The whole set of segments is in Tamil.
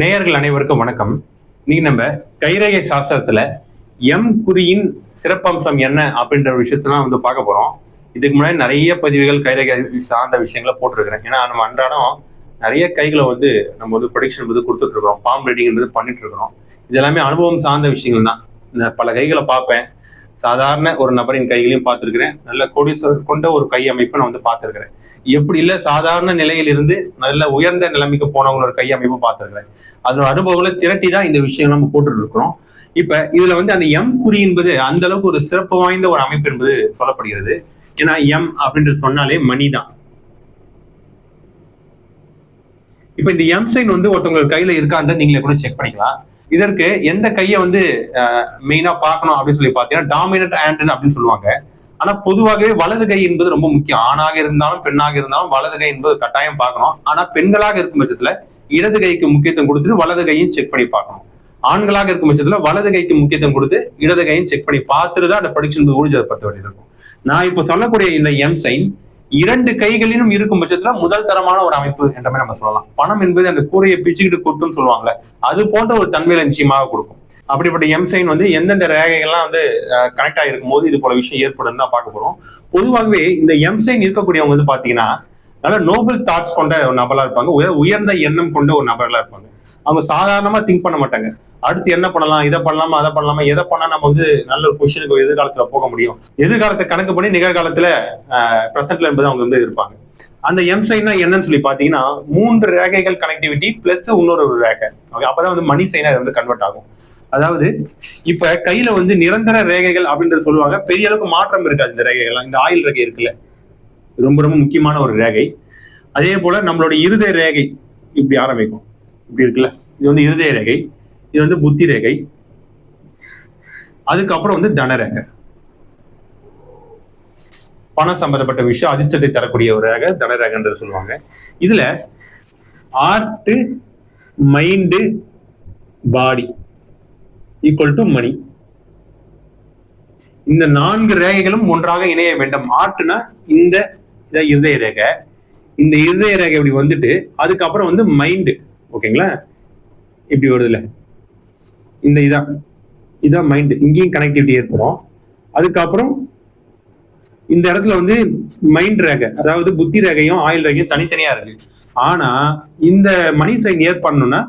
நேயர்கள் அனைவருக்கும் வணக்கம். இன்னைக்கு நம்ம கைரேகை சாஸ்திரத்துல எம் குறியின் சிறப்பம்சம் என்ன அப்படின்ற ஒரு விஷயத்தெல்லாம் வந்து பார்க்க போறோம். இதுக்கு முன்னாடி நிறைய பதிவுகள் கைரேகை சார்ந்த விஷயங்களை போட்டிருக்கிறேன். ஏன்னா நம்ம அன்றாடம் நிறைய கைகளை வந்து நம்ம வந்து ப்ரொடிக்ஷன் வந்து கொடுத்துட்டு இருக்கிறோம். பாம் ரீடிங்ன்றது பண்ணிட்டு இருக்கிறோம். இது எல்லாமே அனுபவம் சார்ந்த விஷயங்கள் தான். நான் பல கைகளை பார்ப்பேன். சாதாரண ஒரு நபரின் கைகளையும் பார்த்துருக்கிறேன். நல்ல கோடீஸ்வரர் கொண்ட ஒரு கை அமைப்பை நான் வந்து பார்த்துருக்கிறேன். எப்படி இல்லை சாதாரண நிலையிலிருந்து நல்ல உயர்ந்த நிலைமைக்கு போனவங்களோட கை அமைப்பை பார்த்துருக்கிறேன். அதோட அனுபவங்களை திரட்டி தான் இந்த விஷயம் நம்ம போட்டுட்டு இருக்கிறோம் இப்ப இதுல வந்து அந்த எம் குறி என்பது அந்த அளவுக்கு ஒரு சிறப்பு வாய்ந்த ஒரு அமைப்பு என்பது சொல்லப்படுகிறது. ஏன்னா எம் அப்படின்ற சொன்னாலே மணி தான். இப்ப இந்த எம் சைன் வந்து ஒருத்தவங்க கையில இருக்கான்னு நீங்களே கூட செக் பண்ணிக்கலாம். இதற்கு எந்த கையை வந்து மெயினா பார்க்கணும் அப்படின்னு சொல்லி பார்த்தீங்கன்னா டாமினட் ஆண்டன் அப்படின்னு சொல்லுவாங்க. ஆனா பொதுவாகவே வலது கை என்பது ரொம்ப முக்கியம். ஆணாக இருந்தாலும் பெண்ணாக இருந்தாலும் வலது கை என்பது கட்டாயம் பார்க்கணும். ஆனா பெண்களாக இருக்கும் பட்சத்துல இடது கைக்கு முக்கியத்துவம் கொடுத்துட்டு வலது கையும் செக் பண்ணி பார்க்கணும். ஆண்களாக இருக்கும் பட்சத்துல வலது கைக்கு முக்கியத்துவம் கொடுத்து இடது கையும் செக் பண்ணி பார்த்துட்டு தான் அந்த ப்ரொடிக்ஷன் ஊர்ஜிதப்படுத்த வேண்டியது இருக்கும். நான் இப்போ சொல்லக்கூடிய இந்த எம் சைன் இரண்டு கைகளிலும் இருக்கும் பட்சத்துல முதல் தரமான ஒரு அமைப்பு என்ற மாதிரி நம்ம சொல்லலாம். பணம் என்பது அந்த கூரையை பிச்சுக்கிட்டு கொட்டுன்னு சொல்லுவாங்கல்ல அது போன்ற ஒரு தன்மையில நிச்சயமாக கொடுக்கும். அப்படிப்பட்ட எம் சைன் வந்து எந்தெந்த ரேகைகள்லாம் வந்து கனெக்ட் ஆகிருக்கும் போது இது போல விஷயம் ஏற்படும் தான் பார்க்க போறோம். பொதுவாகவே இந்த எம் சைன் இருக்கக்கூடியவங்க வந்து பாத்தீங்கன்னா நல்ல நோபல் தாட்ஸ் கொண்ட ஒரு நபராக இருப்பாங்க. உயர் உயர்ந்த எண்ணம் கொண்ட ஒரு நபர்களா இருப்பாங்க. அவங்க சாதாரணமாக திங்க் பண்ண மாட்டாங்க. அடுத்து என்ன பண்ணலாம் இதை பண்ணலாமா அதை பண்ணலாமா எதை பண்ணா நம்ம வந்து நல்ல ஒரு பொசிஷனுக்கு எதிர்காலத்துல போக முடியும்? எதிர்காலத்தை கணக்கு பண்ணி நிகழ்காலத்துல பிரசன்ட்ல என்பது அவங்க வந்து இருப்பாங்க. அந்த எம்சைன்னா என்னன்னு சொல்லி பாத்தீங்கன்னா மூன்று ரேகைகள் கனெக்டிவிட்டி பிளஸ் இன்னொரு ஒரு ரேகை. அப்போதான் அப்பதான் வந்து மணி சைனா வந்து கன்வெர்ட் ஆகும். அதாவது இப்ப கையில வந்து நிரந்தர ரேகைகள் அப்படின்றது சொல்லுவாங்க. பெரிய அளவுக்கு மாற்றம் இருக்காது இந்த ரேகைகள்லாம். இந்த ஆயில் ரேகை இருக்குல்ல. ரொம்ப ரொம்ப முக்கியமான ஒரு ரேகை. அதே போல நம்மளோட இருதய ரேகை இப்படி ஆரம்பிக்கும். இப்படி இருக்குல்ல? இது வந்து இருதய ரேகை இது வந்து புத்தி ரேகை அதுக்கப்புறம் வந்து தனரேகை பணம் சம்பந்தப்பட்ட விஷயம் அதிர்ஷ்டத்தை தரக்கூடிய ஒரு ரேகை தனரேகன்றது சொல்லுவாங்க. இதுல heart mind body equal to money இந்த நான்கு ரேகைகளும் ஒன்றாக இணைய வேண்டும். ஆர்ட்னா இந்த இதான் இருதய ரேகை. இந்த இருதய ரேகை இப்படி வந்துட்டு அதுக்கப்புறம் வந்து மைண்டு ஓகேங்களா? இப்படி வருதுல்ல இந்த இதான். இதான் மைண்டு இங்கேயும் கனெக்டிவிட்டி ஏற்படும். அதுக்கப்புறம் இந்த இடத்துல வந்து மைண்ட் ரேகை அதாவது புத்தி ரேகையும் ஆயில் ரேகையும் தனித்தனியா இருக்கு. ஆனா இந்த மணி சைன் ஏற்படணும்னா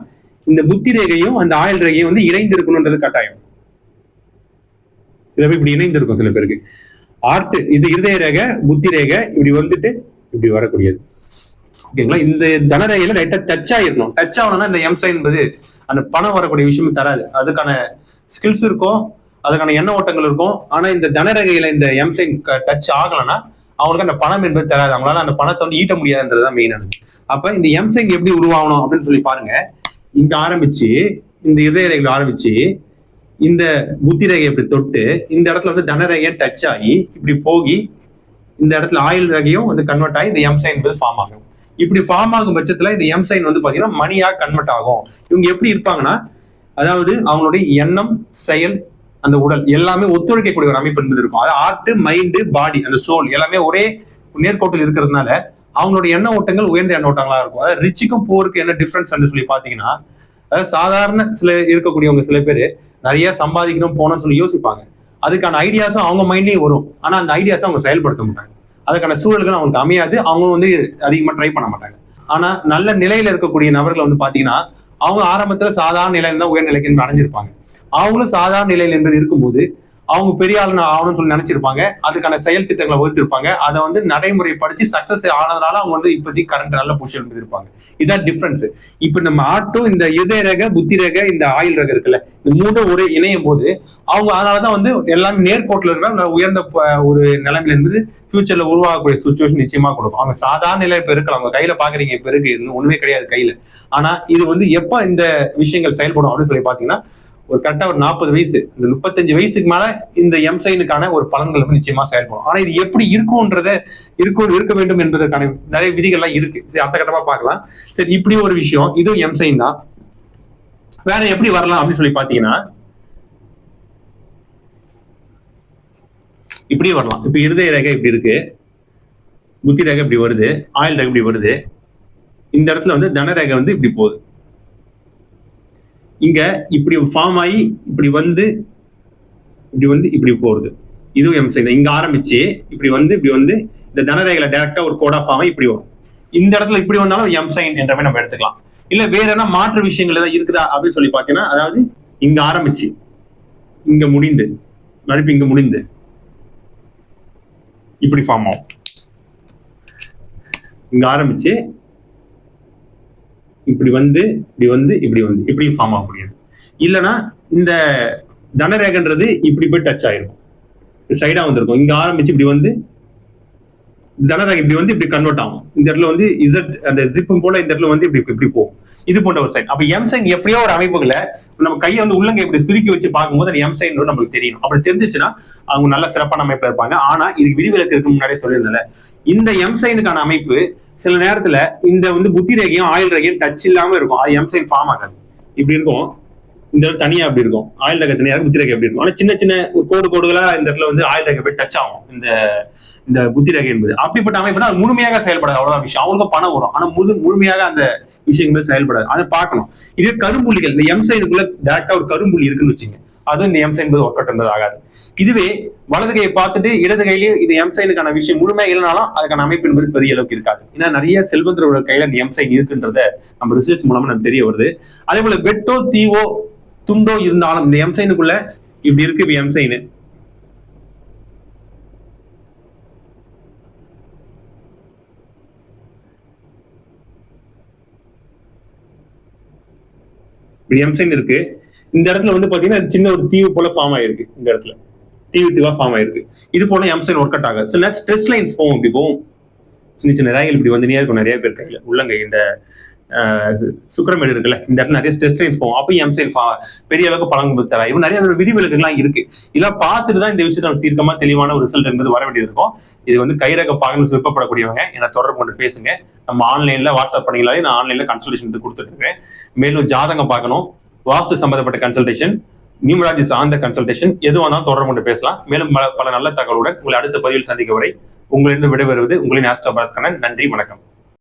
இந்த புத்தி ரேகையும் அந்த ஆயில் ரேகையும் வந்து இணைந்து இருக்கணும்ன்றது கட்டாயம். சில பேர் இப்படி இணைந்து இருக்கும் சில பேருக்கு. ஆர்ட் இது இருதய ரேகை புத்தி ரேகை இப்படி வந்துட்டு இப்படி வரக்கூடியது. ஓகேங்களா? இந்த தனரேகையில லைட்டா டச் ஆயிடணும் டச் ஆகணும்னா இந்த எம் சைன் என்பது அந்த பணம் வரக்கூடிய விஷயமும் தராது. அதுக்கான ஸ்கில்ஸ் இருக்கும் அதுக்கான எண்ண ஓட்டங்கள் இருக்கும். ஆனா இந்த தனரேகையில இந்த எம் சைன் டச் ஆகலைன்னா அவங்களுக்கு அந்த பணம் என்பது தராது. அவங்களால அந்த பணத்தை வந்து ஈட்ட முடியாதுன்றதுதான் மெயினானது அப்ப இந்த எம் சைன் எப்படி உருவாகணும் அப்படின்னு சொல்லி பாருங்க. இங்க ஆரம்பிச்சு இந்த இதய ரேகையில் ஆரம்பிச்சு இந்த புத்தி ரேகை இப்படி தொட்டு இந்த இடத்துல வந்து தனரேகையை டச் ஆகி இப்படி போகி இந்த இடத்துல ஆயில் ரேகையும் வந்து கன்வெர்ட் ஆகி இந்த எம் சைன் வந்து ஃபார்ம் ஆகும். இப்படி ஃபார்ம் ஆகும் பட்சத்துல இந்த எம் சைன் வந்து பாத்தீங்கன்னா மணியா கன்வெர்ட் ஆகும். இவங்க எப்படி இருப்பாங்கன்னா அதாவது அவங்களுடைய எண்ணம் செயல் அந்த உடல் எல்லாமே ஒத்துழைக்கக்கூடிய ஒரு அமைப்பு என்பது இருக்கும். அது ஆர்ட் மைண்டு பாடி அந்த சோல் எல்லாமே ஒரே நேர்கோட்டில் இருக்கிறதுனால அவங்களுடைய எண்ண ஓட்டங்கள் உயர்ந்த எண்ண ஓட்டங்களா இருக்கும். அதாவது ரிச்சுக்கும் போருக்கு என்ன டிஃபரன்ஸ் சொல்லி பாத்தீங்கன்னா அதாவது சாதாரண சில இருக்கக்கூடியவங்க சில பேர் நிறைய சம்பாதிக்கணும் போகணும்னு சொல்லி யோசிப்பாங்க. அதுக்கான ஐடியாஸும் அவங்க மைண்ட்லேயும் வரும். ஆனால் அந்த ஐடியாஸை அவங்க செயல்படுத்த மாட்டாங்க. அதுக்கான சூழல்கள் அவங்களுக்கு அமையாது. அவங்க வந்து அதிகமாக ட்ரை பண்ண மாட்டாங்க. ஆனால் நல்ல நிலையில் இருக்கக்கூடிய நபர்கள் வந்து பார்த்தீங்கன்னா அவங்க ஆரம்பத்தில் சாதாரண நிலையில தான் உயர்நிலைக்கு அடைஞ்சிருப்பாங்க. அவங்களும் சாதாரண நிலையில் என்பது இருக்கும்போது அவங்க பெரிய ஆள் ஆகணும்னு சொல்லி நினைச்சிருப்பாங்க. அதுக்கான செயல் திட்டங்களை வகுத்திருப்பாங்க. அதை வந்து நடைமுறைப்படுத்தி சக்சஸ் ஆனதுனால அவங்க வந்து இப்போதைக்கு கரண்ட் நல்ல பொசிஷன் இருப்பாங்க இதுதான் டிஃபரன்ஸ் இப்போ நம்ம ஆட்டும் இந்த இதய ரக புத்தி ரக இந்த ஆயில் ரக இருக்குல்ல இந்த மூணு ஒரே இணையும் போது அவங்க அதனாலதான் வந்து எல்லாமே நேர்கோட்டில் இருக்கிற உயர்ந்த ஒரு நிலைமையில இருந்து ஃபியூச்சர்ல உருவாகக்கூடிய சுச்சுவேஷன் நிச்சயமா கொடுக்கும். அவங்க சாதாரண நிலை இப்ப இருக்கலாம். அவங்க கையில பாக்குறீங்க இப்ப இருக்கு. ஒண்ணுமே கிடையாது கையில. ஆனா இது வந்து எப்ப இந்த விஷயங்கள் செயல்படும் அப்படின்னு சொல்லி பாத்தீங்கன்னா ஒரு கரெக்டாக ஒரு நாற்பது வயசு இந்த முப்பத்தஞ்சு வயசுக்கு மேலே இந்த எம் சைனுக்கான ஒரு பலன்கள் வந்து நிச்சயமாக செயல்படும் ஆனால் இது எப்படி இருக்கும்ன்றத இருக்கும் இருக்க வேண்டும் என்பதற்கான நிறைய விதிகள்லாம் இருக்கு. சரி அடுத்த கட்டமாக பார்க்கலாம். சரி இப்படி ஒரு விஷயம் இதுவும் எம்சைன் தான். வேற எப்படி வரலாம் அப்படின்னு சொல்லி பார்த்தீங்கன்னா இப்படியே வரலாம். இப்போ இருதய ரேகை இப்படி இருக்கு. புத்தி ரேகை இப்படி வருது. ஆயில் ரேகை இப்படி வருது. இந்த இடத்துல வந்து தன ரேகை வந்து இப்படி போகுது. இங்க இப்படி ஃபார்ம் ஆகி இப்படி வந்து இப்படி வந்து இப்படி போறது இதுவும் எம் சைன் இங்க ஆரம்பிச்சு இப்படி வந்து இப்படி வந்து இந்த தனரேகையில டேரக்டா ஒரு கோடா ஃபார்ம் இப்படி வரும். இந்த இடத்துல இப்படி வந்தாலும் எம் சைன் என்ற மாதிரி நம்ம எடுத்துக்கலாம். இல்ல வேற என்ன மாற்று விஷயங்கள் ஏதாவது இருக்குதா அப்படின்னு சொல்லி பாத்தீங்கன்னா அதாவது இங்க ஆரம்பிச்சு இங்க முடிந்து மறுபடியும் இங்க முடிந்து இப்படி ஃபார்ம் ஆகும். இங்க ஆரம்பிச்சு இப்படி வந்து இப்படி வந்து இப்படி வந்து இப்படி ஃபார்ம் ஆகக்கூடியது. இல்லைன்னா இந்த தனரேகன்றது இப்படி போய் டச் ஆயிருக்கும் சைடா வந்திருக்கும். இங்க ஆரம்பிச்சு இப்படி வந்து தனரேகை இப்படி வந்து இப்படி கன்வெர்ட் ஆகும். இந்த இடத்துல வந்து இசட் அந்த ஜிப்பும் போல இந்த இடத்துல வந்து இப்படி இப்படி போகும். இது போன்ற ஒரு சைன் அப்ப எம் சைன் எப்படியோ ஒரு அமைப்புகளை நம்ம கையை வந்து உள்ளங்க இப்படி சுருக்கி வச்சு பார்க்கும்போது அந்த எம் சைன் நம்மளுக்கு தெரியணும். அப்படி தெரிஞ்சிச்சுன்னா அவங்க நல்ல சிறப்பான அமைப்பு இருப்பாங்க. ஆனா இதுக்கு விதிவிலக்கு இருக்கு முன்னாடியே சொல்லியிருந்தல இந்த எம் சைனுக்கான அமைப்பு சில நேரத்துல இந்த வந்து புத்தி ரேகையும் ஆயில் ரேகையும் டச் இல்லாம இருக்கும். அது எம்சைன் ஃபார்ம் ஆகாது. இப்படி இருக்கும். இந்த இடத்துல தனியா அப்படி இருக்கும். ஆயில் ரேகை தனியா புத்தி ரேகை எப்படி இருக்கும்? ஆனா சின்ன சின்ன கோடு கோடுகளா இந்த இடத்துல வந்து ஆயில் ரேகை போய் டச் ஆகும். இந்த இந்த புத்தி ரேகை என்பது. அப்படிப்பட்ட அமைப்புனா அது முழுமையாக செயல்படாது. அவ்வளவுதான் விஷயம். அவங்களுக்கு பணம் வரும். ஆனா முழு முழுமையாக அந்த விஷயங்கள் செயல்படாது. அதை பார்க்கணும். இதே கரும்புள்ளிகள். இந்த எம்சைனுக்குள்ள டேரக்டா ஒரு கரும்புள்ளி இருக்குன்னு வச்சுங்க அதுவும் இந்த எம் சைன் என்பது ஒர்க் அவுட் என்பது ஆகாது இதுவே வலது கையை பார்த்துட்டு இடது கையிலேயே இது எம் சைனுக்கான விஷயம் முழுமையாக இல்லைனாலும் அதுக்கான அமைப்பு என்பது பெரிய அளவுக்கு இருக்காது. ஏன்னா நிறைய செல்வந்தரோட கையில இந்த எம் சைன் இருக்குன்றத நம்ம ரிசர்ச் மூலமா நமக்கு தெரிய வருது. அதே போல வெட்டோ தீவோ துண்டோ இருந்தாலும் இந்த எம் சைனுக்குள்ள இப்படி இருக்கு இப்ப எம் சைனு இப்படி எம்சைன் இருக்கு. இந்த இடத்துல வந்து பாத்தீங்கன்னா சின்ன ஒரு தீவு போல ஃபார்ம் ஆயிருக்கு. இந்த இடத்துல. தீவு தீவா ஃபார்ம் ஆயிருக்கு. இது போல எம்சைன் ஒர்க் அவுட் ஆகாது. சில ஸ்ட்ரெஸ் லைன்ஸ் போகும். இப்படி போகும். சின்ன சின்ன ரேகைகள் இப்படி வந்து இருக்கும். நிறைய பேர் கையில. உள்ளங்கை இந்த சுக்கரமேடு இருக்குல்ல இந்த இடத்துல நிறைய ஸ்ட்ரெஸ் லைன்ஸ் போகும். அப்போ எம்சைல் பெரிய அளவுக்கு பழங்கு தரா இவன் நிறைய விதிவிலக்குகள்லாம் இருக்கு. இதெல்லாம் பார்த்துட்டு தான் இந்த விஷயத்தை நம்ம தீர்க்கமா தெளிவான ஒரு ரிசல்ட் என்பது வர வேண்டியது இருக்கும். இது வந்து கைரக பாகங்கள் விருப்பப்படக்கூடியவங்க என்ன தொடர்பு கொண்டு பேசுங்க. நம்ம ஆன்லைன்ல வாட்ஸ்அப் பண்ணிங்களாலே நான் ஆன்லைன்ல கன்சல்டேஷன் வந்து கொடுத்துட்டு இருக்கேன். மேலும் ஜாதகம் பார்க்கணும். வாஸ்து சம்பந்தப்பட்ட கன்சல்டேஷன் நியூமராஜி சார்ந்த கன்சல்டேஷன் எதுவாக இருந்தாலும் தொடர்பு கொண்டு பேசலாம். மேலும் பல நல்ல தகவலுடன் உங்களை அடுத்த பதிவில் சந்திக்க வரை உங்களிடம் விடைபெறுவது உங்களின் ஆஸ்ட்ரோ பரத் கண்ணன். நன்றி வணக்கம்.